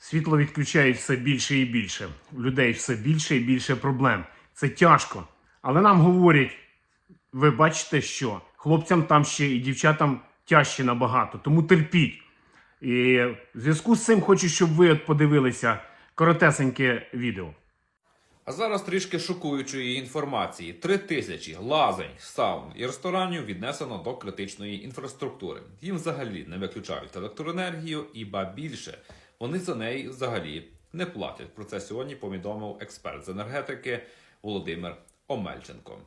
Світло відключають все більше і більше. У людей все більше і більше проблем. Це тяжко. Але нам говорять, ви бачите, що хлопцям там ще і дівчатам тяжче набагато, тому терпіть. І в зв'язку з цим хочу, щоб ви подивилися коротесеньке відео. А зараз трішки шокуючої інформації: три тисячі лазень, саун і ресторанів віднесено до критичної інфраструктури. Їм взагалі не виключають електроенергію, і ба більше вони за неї взагалі не платять. Про це сьогодні повідомив експерт з енергетики Володимир Омельченко.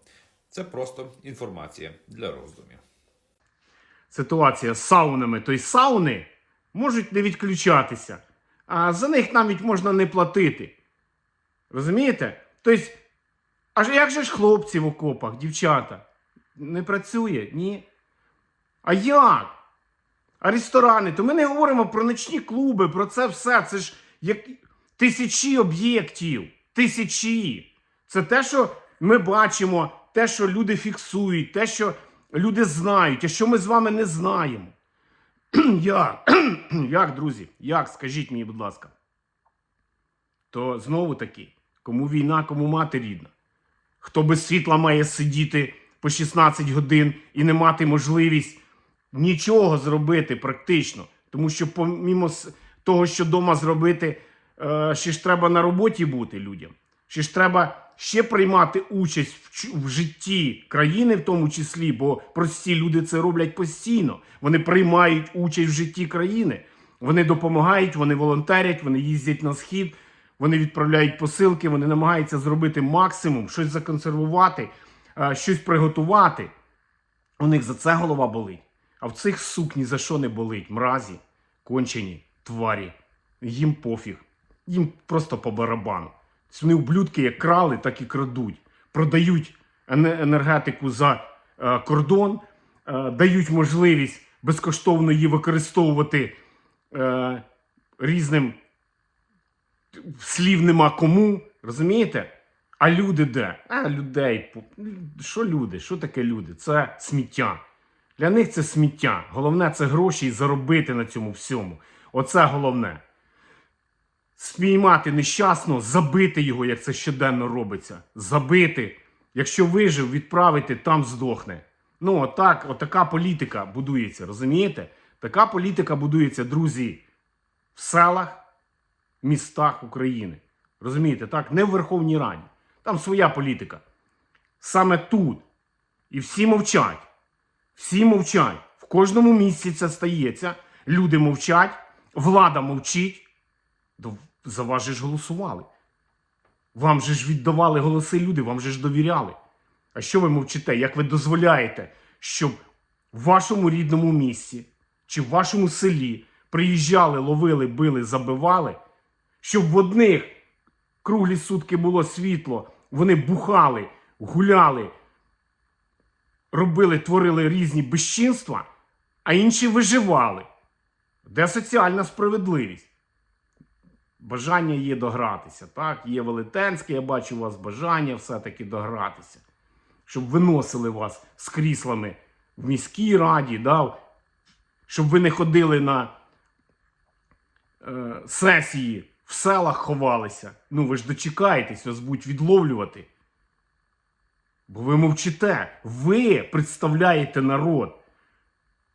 Це просто інформація для роздумів. Ситуація з саунами, то й сауни можуть не відключатися, а за них навіть можна не платити. Розумієте? Тобто, аж як же ж хлопці в окопах, дівчата? Не працює? Ні. А як? А ресторани? То ми не говоримо про ночні клуби, про це все. Це ж як тисячі об'єктів. Тисячі. Це те, що ми бачимо, те, що люди фіксують, те, що люди знають, а що ми з вами не знаємо. Як? Як, друзі? Як? Скажіть мені, будь ласка. То знову таки, кому війна, кому мати рідна. Хто без світла має сидіти по 16 годин і не мати можливість нічого зробити практично. Тому що, помімо того, що вдома зробити, е, ще ж треба на роботі бути людям. Ще ж треба ще приймати участь в, житті країни, в тому числі, бо прості люди це роблять постійно. Вони приймають участь в житті країни. Вони допомагають, вони волонтерять, вони їздять на схід, вони відправляють посилки, вони намагаються зробити максимум, щось законсервувати, е, щось приготувати. У них за це голова болить. А в цих сук ні за що не болить. Мразі, кончені, тварі. Їм пофіг. Їм просто по барабану. Вони ублюдки як крали, так і крадуть. Продають енергетику за е, кордон, е, дають можливість безкоштовно її використовувати е, різним слів нема кому. Розумієте? А люди де? А людей. Що люди? Що таке люди? Це сміття. Для них це сміття. Головне це гроші і заробити на цьому всьому. Оце головне. Спіймати нещасного, забити його, як це щоденно робиться. Забити. Якщо вижив, відправити, там здохне. Ну, отак, отака політика будується, розумієте? Така політика будується, друзі, в селах, містах України. Розумієте, так? Не в Верховній Раді. Там своя політика. Саме тут. І всі мовчать. Всі мовчать. В кожному місці це стається. Люди мовчать, влада мовчить. За вас же ж голосували. Вам же ж віддавали голоси люди, вам же ж довіряли. А що ви мовчите? Як ви дозволяєте, щоб в вашому рідному місті чи в вашому селі приїжджали, ловили, били, забивали, щоб в одних круглі сутки було світло, вони бухали, гуляли, робили, творили різні безчинства, а інші виживали. Де соціальна справедливість? Бажання є догратися. Так, є велетенське, я бачу у вас бажання все-таки догратися. Щоб виносили вас з кріслами в міській раді, да? щоб ви не ходили на е, сесії, в селах ховалися. Ну, ви ж дочекаєтесь, вас будуть відловлювати. Бо ви мовчите. Ви представляєте народ.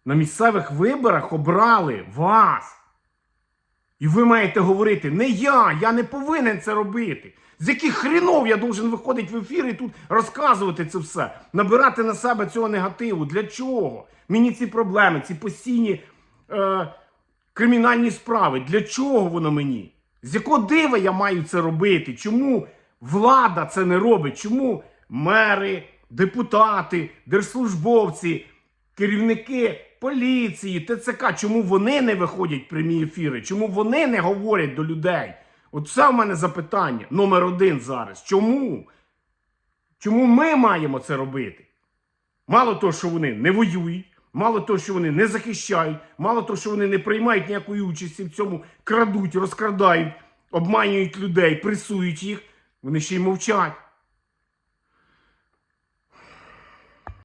На місцевих виборах обрали вас. І ви маєте говорити, не я, я не повинен це робити. З яких хрінов я должен виходити в ефір і тут розказувати це все, набирати на себе цього негативу. Для чого? Мені ці проблеми, ці постійні е, кримінальні справи. Для чого воно мені? З якого дива я маю це робити? Чому влада це не робить? Чому мери, депутати, держслужбовці, керівники поліції, ТЦК, чому вони не виходять прямі ефіри? Чому вони не говорять до людей? От це в мене запитання номер один зараз. Чому? Чому ми маємо це робити? Мало того, що вони не воюють, мало того, що вони не захищають, мало того, що вони не приймають ніякої участі в цьому, крадуть, розкрадають, обманюють людей, пресують їх, вони ще й мовчать.